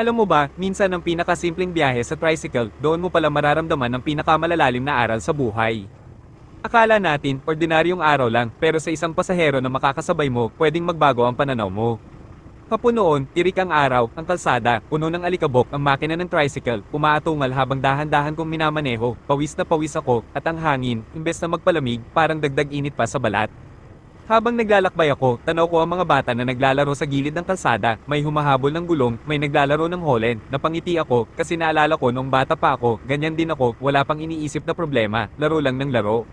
Alam mo ba, minsan ang pinakasimpleng biyahe sa tricycle, doon mo pala mararamdaman ang pinakamalalalim na aral sa buhay. Akala natin, ordinaryong araw lang, pero sa isang pasahero na makakasabay mo, pwedeng magbago ang pananaw mo. Kapunoon, tirik ang araw, ang kalsada, puno ng alikabok ang makina ng tricycle, umaatungal habang dahan-dahan kong minamaneho, pawis na pawis ako, at ang hangin, imbes na magpalamig, parang dagdag init pa sa balat. Habang naglalakbay ako, tanaw ko ang mga bata na naglalaro sa gilid ng kalsada, may humahabol ng gulong, may naglalaro ng holen, napangiti ako, kasi naalala ko nung bata pa ako, ganyan din ako, wala pang iniisip na problema, laro lang ng laro.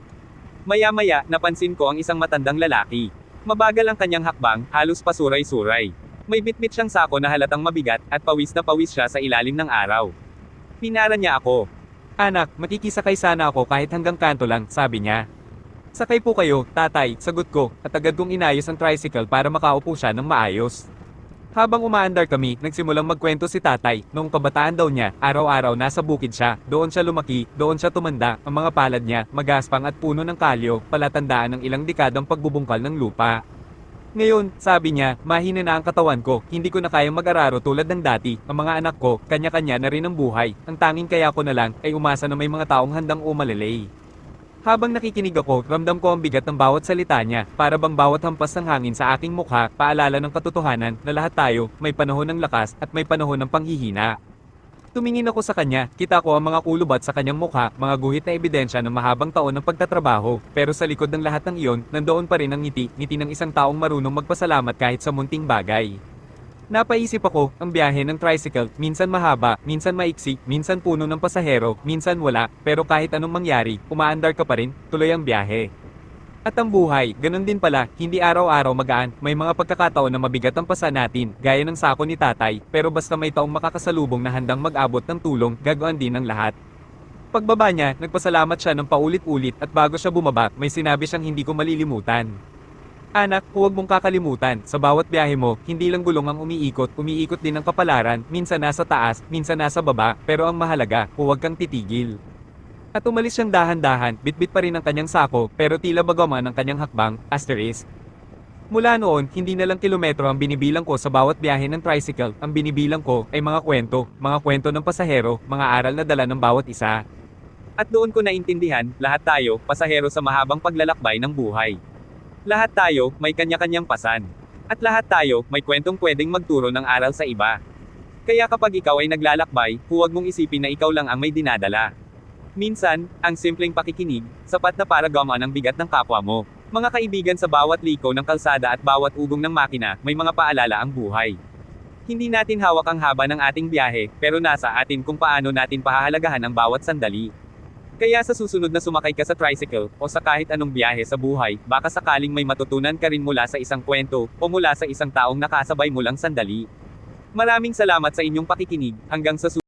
Maya-maya, napansin ko ang isang matandang lalaki. Mabagal ang kanyang hakbang, halos pasuray-suray. May bitbit siyang sako na halatang mabigat, at pawis na pawis siya sa ilalim ng araw. Pinara niya ako. Anak, makikisakay sana ako kahit hanggang kanto lang, sabi niya. Sakay po kayo, tatay, sagot ko, at agad kong inayos ang tricycle para makaupo siya ng maayos. Habang umaandar kami, nagsimulang magkwento si tatay, noong kabataan daw niya, araw-araw nasa bukid siya, doon siya lumaki, doon siya tumanda, ang mga palad niya, magaspang at puno ng kalyo, palatandaan ng ilang dekadang pagbubungkal ng lupa. Ngayon, sabi niya, mahina na ang katawan ko, hindi ko na kayang mag-araro tulad ng dati, ang mga anak ko, kanya-kanya na rin ang buhay, ang tanging kaya ko na lang, ay umasa na may mga taong handang umalilay. Habang nakikinig ako, ramdam ko ang bigat ng bawat salita niya, para bang bawat hampas ng hangin sa aking mukha, paalala ng katotohanan na lahat tayo, may panahon ng lakas at may panahon ng panghihina. Tumingin ako sa kanya, kita ko ang mga kulubat sa kanyang mukha, mga guhit na ebidensya ng mahabang taon ng pagtatrabaho, pero sa likod ng lahat ng iyon, nandoon pa rin ang ngiti, ngiti ng isang taong marunong magpasalamat kahit sa munting bagay. Napaisip ako, ang biyahe ng tricycle, minsan mahaba, minsan maiksi, minsan puno ng pasahero, minsan wala, pero kahit anong mangyari, umaandar ka pa rin, tuloy ang biyahe. At ang buhay, ganun din pala, hindi araw-araw magaan, may mga pagkakataon na mabigat ang pasa natin, gaya ng sako ni tatay, pero basta may taong makakasalubong na handang mag-abot ng tulong, gagawin din ng lahat. Pagbaba niya, nagpasalamat siya ng paulit-ulit at bago siya bumaba, may sinabi siyang hindi ko malilimutan. Anak, huwag mong kakalimutan, sa bawat biyahe mo, hindi lang gulong ang umiikot, umiikot din ang kapalaran, minsan nasa taas, minsan nasa baba, pero ang mahalaga, huwag kang titigil. At umalis siyang dahan-dahan, bitbit pa rin ang kanyang sako, pero tila bagaman ang kanyang hakbang, asterisk. Mula noon, hindi na lang kilometro ang binibilang ko sa bawat biyahe ng tricycle, ang binibilang ko ay mga kwento, mga kwento ng pasahero, mga aral na dala ng bawat isa. At doon ko naintindihan, lahat tayo, pasahero sa mahabang paglalakbay ng buhay. Lahat tayo, may kanya-kanyang pasan. At lahat tayo, may kwentong pwedeng magturo ng aral sa iba. Kaya kapag ikaw ay naglalakbay, huwag mong isipin na ikaw lang ang may dinadala. Minsan, ang simpleng pakikinig, sapat na para gamaan ang bigat ng kapwa mo. Mga kaibigan sa bawat liko ng kalsada at bawat ugong ng makina, may mga paalala ang buhay. Hindi natin hawak ang haba ng ating biyahe, pero nasa atin kung paano natin pahahalagahan ang bawat sandali. Kaya sa susunod na sumakay ka sa tricycle, o sa kahit anong biyahe sa buhay, baka sakaling may matutunan ka rin mula sa isang kwento, o mula sa isang taong nakasabay mo lang sandali. Maraming salamat sa inyong pakikinig, hanggang sa susunod.